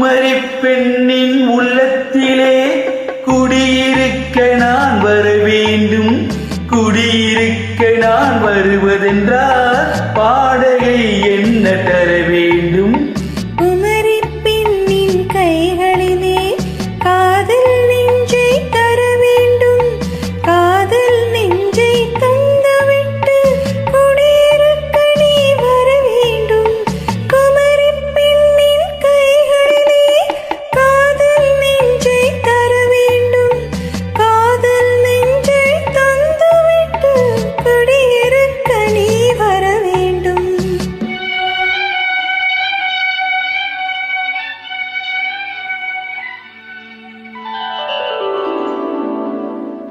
குமரி பெண்ணின் உள்ளத்திலே குடியிருக்க நான் வர வேண்டும். குடியிருக்க நான் வருவதென்றால்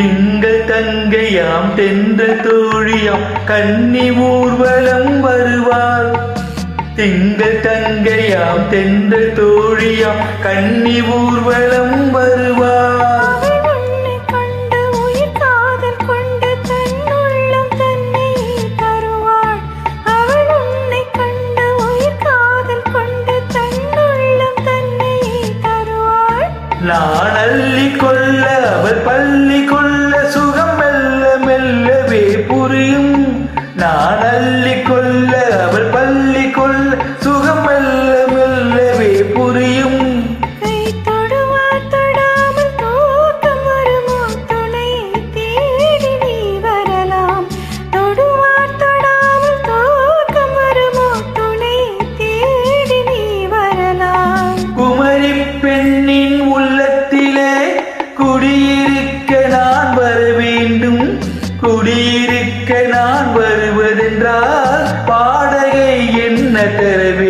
திங்கள் தங்கையாம் தென்ற தோழியாம் கன்னி ஊர்வலம் வருவாள் திங்கள் தங்கையாம் தென்ற தோழியாம் கன்னி ஊர்வலம் வருவாள் நான் புரியும் நான் அள்ளிக்கொள்ள அவள் பள்ளி तेरे भी